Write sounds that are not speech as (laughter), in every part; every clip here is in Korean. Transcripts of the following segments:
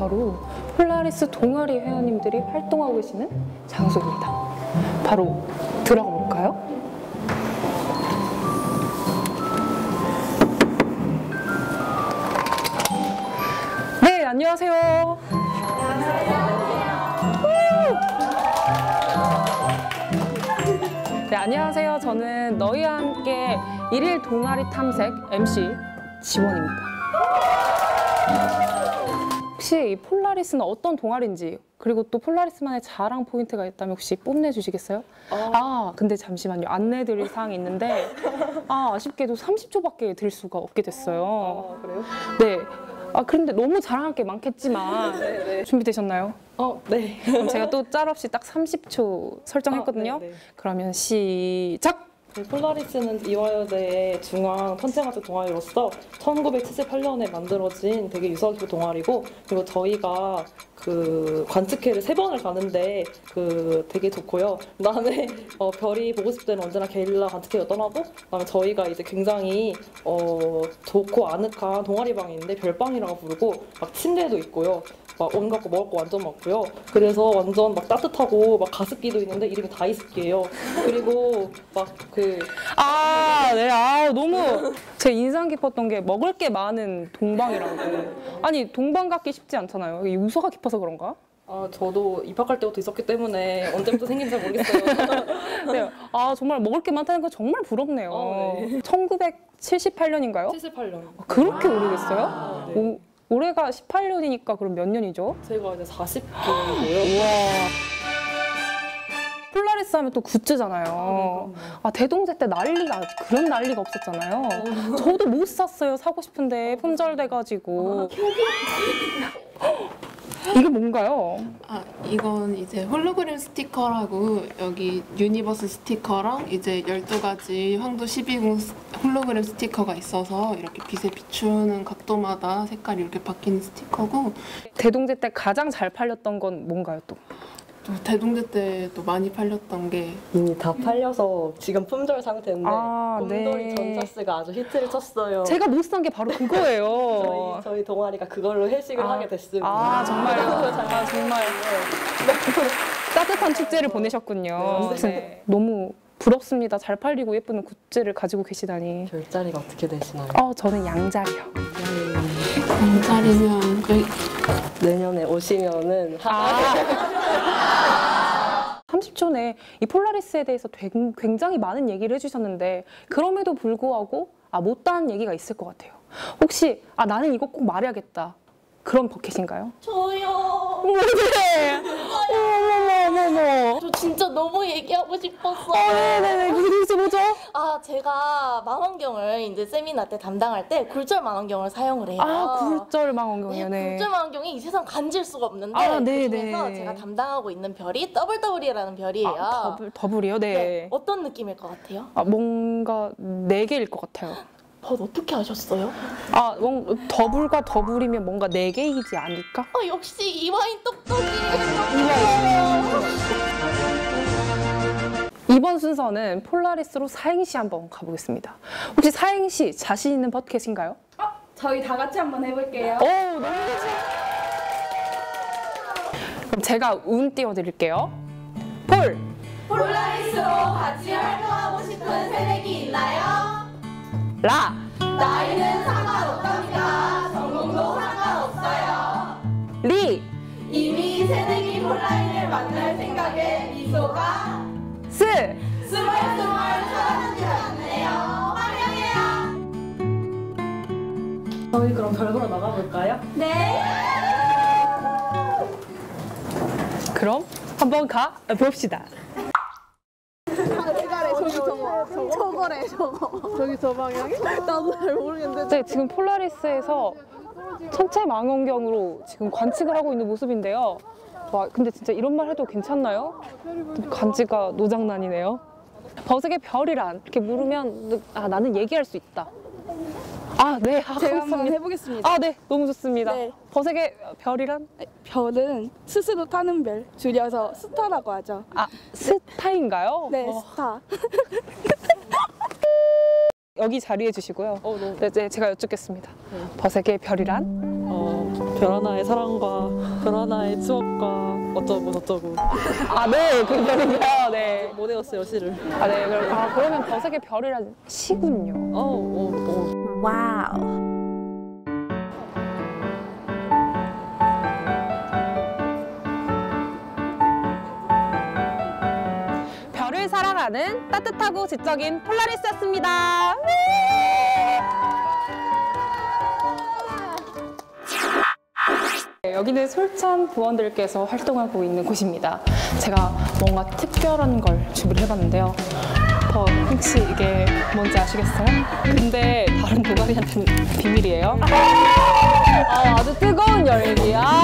바로 폴라리스 동아리 회원님들이 활동하고 계시는 장소입니다. 바로 들어가 볼까요? 네, 안녕하세요. 네, 안녕하세요. 저는 너희와 함께 일일 동아리 탐색 MC 지원입니다. 혹시 이 폴라리스는 어떤 동아리인지 그리고 또 폴라리스만의 자랑 포인트가 있다면 혹시 뽐내 주시겠어요? 아, 근데 잠시만요. 안내 드릴 사항이 있는데 아, 아쉽게도 30초밖에 드릴 수가 없게 됐어요. 그래요? 네. 아, 그런데 너무 자랑할 게 많겠지만 (laughs) 준비되셨나요? 어, 네. 그럼 제가 또 짤없이 딱 30초 설정했거든요. 아, 네, 네. 그러면 시작! 그 폴라리스는 이화여대의 중앙 천체가족 동아리로서 1978년에 만들어진 되게 깊은 동아리고 그리고 저희가 그 관측회를 세 번을 가는데 그 되게 좋고요. 그다음에 어, 별이 보고 싶을 때는 언제나 게릴라 관측회가 떠나고 그다음에 저희가 이제 굉장히 어, 좋고 아늑한 동아리 방이 있는데 별방이라고 부르고 막 침대도 있고요. 막 온갖 거 먹을 거 완전 많고요. 그래서 완전 막 따뜻하고 막 가습기도 있는데 이름이 다이스키예요. 그리고 막 그 아, 네. 아, 너무 제 인상 깊었던 게 먹을 게 많은 동방이라고. 아니, 동방 갖기 쉽지 않잖아요. 이게 유서가 깊어서 그런가? 아, 저도 입학할 때부터 있었기 때문에 언제부터 생긴지 잘 모르겠어요. (laughs) 네. 아, 정말 먹을 게 많다는 건 정말 부럽네요. 어, 네. 1978년인가요? 78년. 그렇게 오래됐어요? 아, 네. 오, 올해가 18년이니까 그럼 몇 년이죠? 제가 이제 40기고요. 우와. 폴라리스 하면 또 굿즈잖아요. 아, 대동제 때 난리가, 그런 난리가 없었잖아요. 저도 못 샀어요. 사고 싶은데 품절돼가지고. 뭔가요? 아, 이건 이제 홀로그램 스티커라고 여기 유니버스 스티커랑 이제 12가지 황도 12공 스- 홀로그램 스티커가 있어서 이렇게 빛에 비추는 각도마다 색깔이 이렇게 바뀌는 스티커고 대동제 때 가장 잘 팔렸던 건 뭔가요 또? 또 대동제 때도 많이 팔렸던 게 이미 다 팔려서 지금 품절 상태인데 아, 곰돌이 네. 전자스가 아주 히트를 쳤어요. 제가 못 산 게 바로 그거예요. 저희, 저희 동아리가 그걸로 회식을 아, 하게 됐습니다. 아 정말요? 아 정말 따뜻한 축제를 보내셨군요. 네. 너무 부럽습니다. 잘 팔리고 예쁜 굿즈를 가지고 계시다니. 별자리가 어떻게 되시나요? 어 저는 양자리요. 원짜리면 여기 내년에 오시면은 아. (laughs) 30초 내에 이 폴라리스에 대해서 되- 굉장히 많은 얘기를 해주셨는데 그럼에도 불구하고 아 못다한 얘기가 있을 것 같아요. 혹시 아 나는 이거 꼭 말해야겠다 그런 버켓인가요? 저요. 네. (laughs) 진짜 너무 얘기하고 싶었어요. 어, 네네네 뉴스 뭐죠? 아 제가 망원경을 이제 세미나 때 담당할 때 굴절 망원경을 사용을 해요. 아 굴절 네, 망원경이요. 네. 굴절 망원경이 이 세상 간질 수가 없는데 아, 네, 그중에서 네. 제가 담당하고 있는 별이 더블더블이라는 별이에요. 아, 더블 더블이요? 네. 네, 어떤 느낌일 것 같아요? 아 뭔가 네 개일 것 같아요. 벗 어떻게 아셨어요? 아 뭔- 더블과 더블이면 뭔가 네 개이지 않을까? 아 역시 이와인 똑똑이. 이번 순서는 폴라리스로 사행시 한번 가보겠습니다. 혹시 사행시 자신 있는 버켓인가요? 저희 다 같이 한번 해볼게요. 오, 너무 좋지. 그럼 제가 운 띄워드릴게요. 폴, 폴라리스로 같이 활동하고 싶은 새내기 있나요? 라, 나이는 상관없답니다. 전공도 상관없어요. 리, 이미 새내기 폴라인을 만날 생각에 미소가 스. 스멀스멀 사라지지 않네요. 환영해요. 저희 그럼 별 보러 나가볼까요? 네. 그럼 한번 가 봅시다. 네, 지금 폴라리스에서 천체 망원경으로 지금 관측을 하고 있는 모습인데요. 와, 근데 진짜 이런 말 해도 괜찮나요? 간지가 노장난이네요. 버섯의 별이란 이렇게 물으면 아 나는 얘기할 수 있다. 아, 네. 아, 제가 한번 감사합니다. 해보겠습니다. 아, 네. 너무 좋습니다. 네. 버섯의 별이란? 별은 스스로 타는 별, 줄여서 스타라고 하죠. 아, 스타인가요? 네, 어, 스타. (laughs) 여기 자리해 주시고요. 어, 너무 네, 네, 제가 여쭙겠습니다. 버섯의 별이란? 어, 별 하나의 사랑과 별 하나의 추억과 어쩌고 저쩌고 (laughs) 아, 네, 그 별이요. 네. 못 외웠어요 시를. 아, 네. 그럼, 아, 그러면 버섯의 별이란 시군요. 어, 어, 어. 와우. 사랑하는 따뜻하고 지적인 폴라리스였습니다. 네, 여기는 솔찬 부원들께서 활동하고 있는 곳입니다. 제가 뭔가 특별한 걸 준비를 해봤는데요. 어, 혹시 이게 뭔지 아시겠어요? 근데 다른 동아리한테는 비밀이에요. 아, 아주 뜨거운 열기야.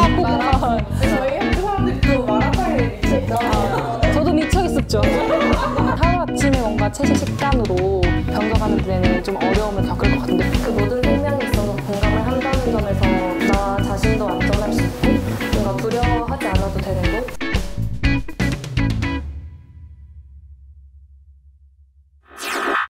채식 식단으로 변경하는 데는 좀 어려움을